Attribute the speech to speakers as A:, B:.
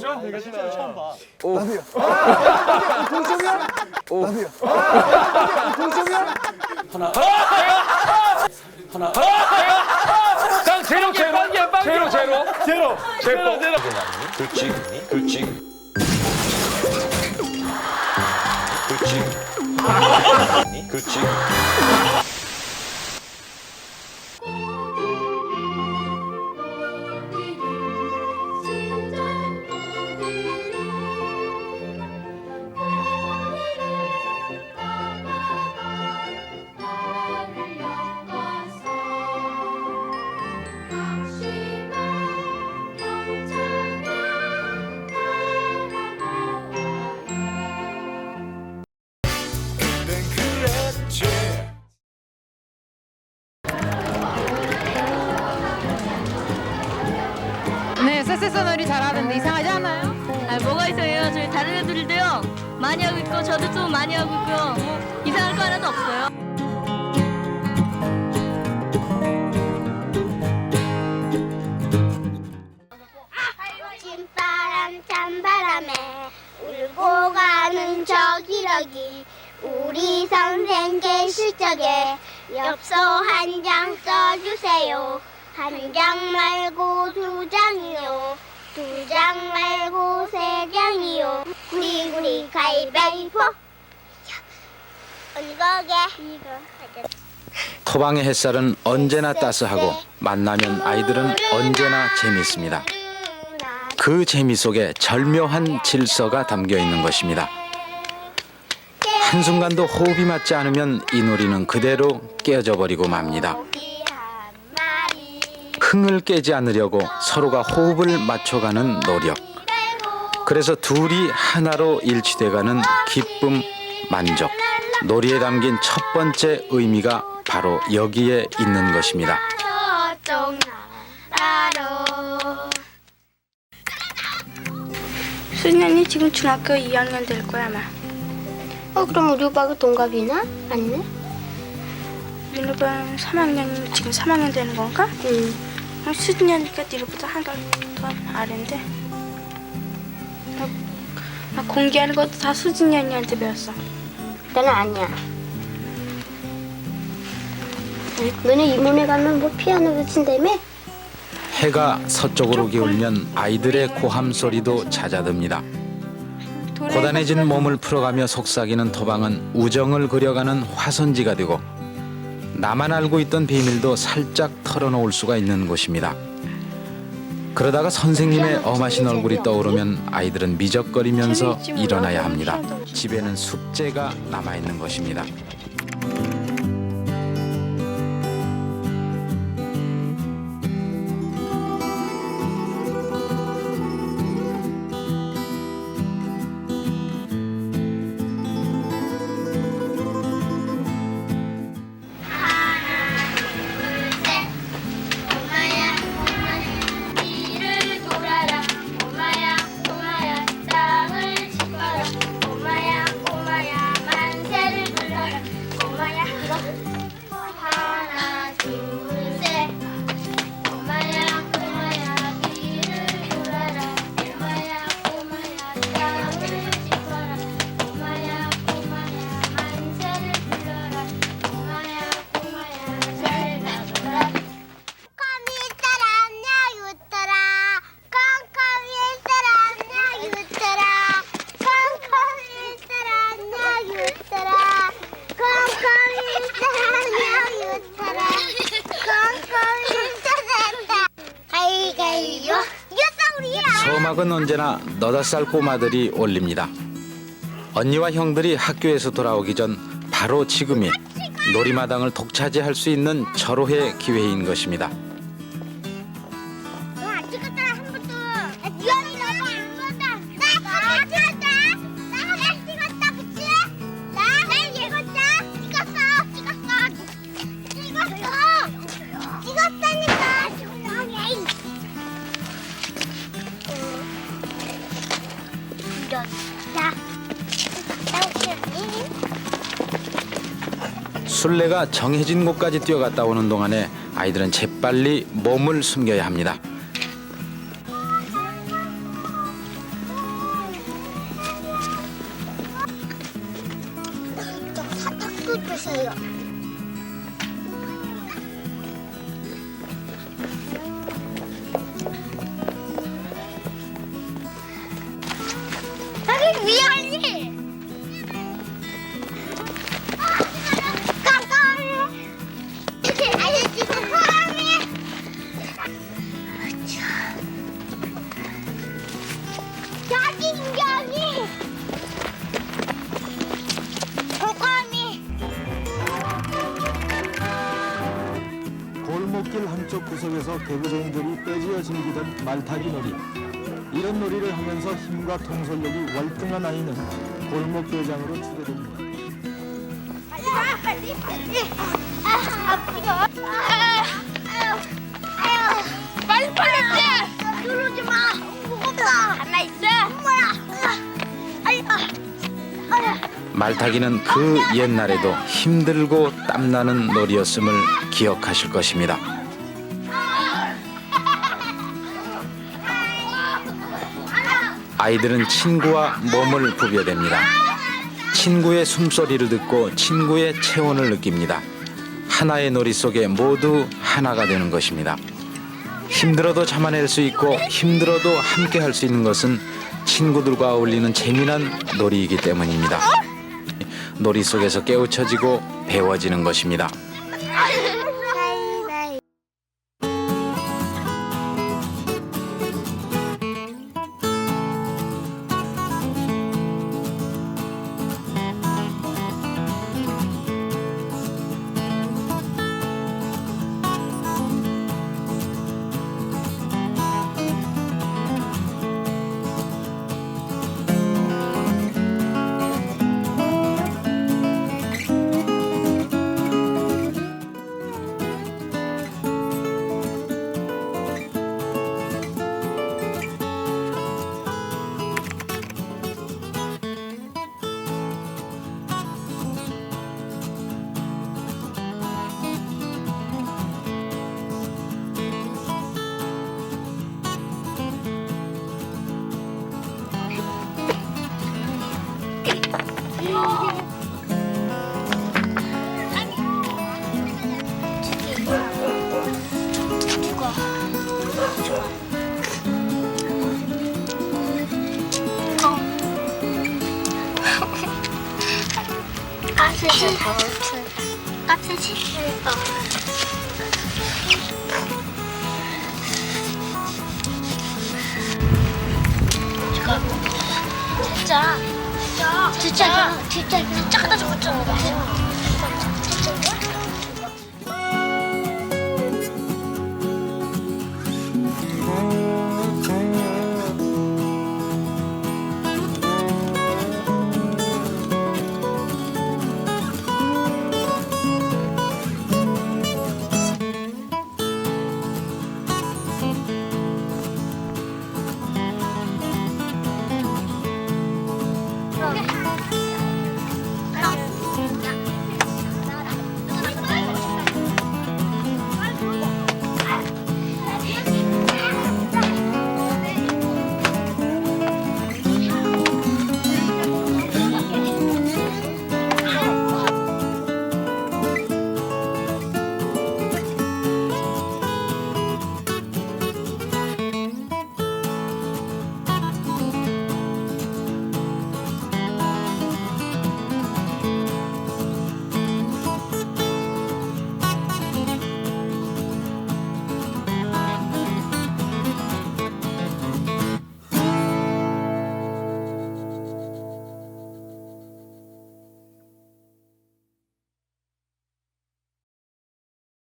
A: 저 내가 진짜 처음 봐.
B: 난 제로 제로 제로 제로
A: 제로. 제로. 제로.
C: 굴찍 굴찍 굴찍 굴찍
D: 네, 쎄쎄쎄 놀이 잘하는데 이상하지 않아요?
E: 아, 뭐가 있어요? 저희 다른 애들도요. 많이 하고 있고 저도 좀 많이 하고 있고요. 뭐 이상할 거 하나도 없어요.
F: 찐바람 찬바람에 울고 가는 저 기러기 우리 선생 계실 적에 엽서 한 장 써주세요 한 장 말고 두 말고 세 장이요 구리구리 가위바위보
G: 토방의 햇살은 언제나 따스하고 만나면 아이들은 언제나 재밌습니다. 그 재미 속에 절묘한 질서가 담겨 있는 것입니다. 한순간도 호흡이 맞지 않으면 이 놀이는 그대로 깨어져 버리고 맙니다. 흥을 깨지 않으려고 서로가 호흡을 맞춰가는 노력. 그래서 둘이 하나로 일치돼가는 기쁨, 만족. 놀이에 담긴 첫 번째 의미가 바로 여기에 있는 것입니다.
H: 수진이 지금 중학교 2학년 될 거야 아마.
F: 어 그럼 우리 오빠가 동갑이나? 아니네?
H: 윤오빠 3학년 지금 3학년 되는 건가?
F: 응
H: 니보다 한달 더 아래인데. 나, 나 공개하는 것도 다 수진이 언니한테 배웠어.
F: 나는 아니야 너네 이모네 가면 뭐 피아노도 친다며?
G: 해가 서쪽으로 기울면 아이들의 고함 소리도 잦아듭니다. 고단해진 몸을 풀어가며 속삭이는 토방은 우정을 그려가는 화선지가 되고 나만 알고 있던 비밀도 살짝 털어놓을 수가 있는 곳입니다. 그러다가 선생님의 엄하신 얼굴이 떠오르면 아이들은 미적거리면서 일어나야 합니다. 집에는 숙제가 남아 있는 것입니다. 서막은 언제나 너댓 살 꼬마들이 올립니다. 언니와 형들이 학교에서 돌아오기 전 바로 지금이 놀이마당을 독차지할 수 있는 절호의 기회인 것입니다. 술래가 정해진 곳까지 뛰어갔다 오는 동안에 아이들은 재빨리 몸을 숨겨야 합니다.
I: 한쪽 구석에서 개구쟁이들이 떼지어 즐기던 말타기 놀이. 이런 놀이를 하면서 힘과 통솔력이 월등한 아이는 골목대장으로 추대됩니다.
F: 빨리 빨리. 아 아프다. 빨리 빨리. 누르지 마. 무겁다. 가만 있어. 뭐야? 아유. 아유.
G: 말타기는 그 옛날에도 힘들고 땀나는 놀이였음을 기억하실 것입니다. 아이들은 친구와 몸을 부벼댑니다. 친구의 숨소리를 듣고 친구의 체온을 느낍니다. 하나의 놀이 속에 모두 하나가 되는 것입니다. 힘들어도 참아낼 수 있고 힘들어도 함께 할 수 있는 것은 친구들과 어울리는 재미난 놀이이기 때문입니다. 놀이 속에서 깨우쳐지고 배워지는 것입니다.
F: 깝세지 다 멈춘. 깝세지. 어. 진짜 진짜 진짜 진짜 진짜 갖다 줬잖아.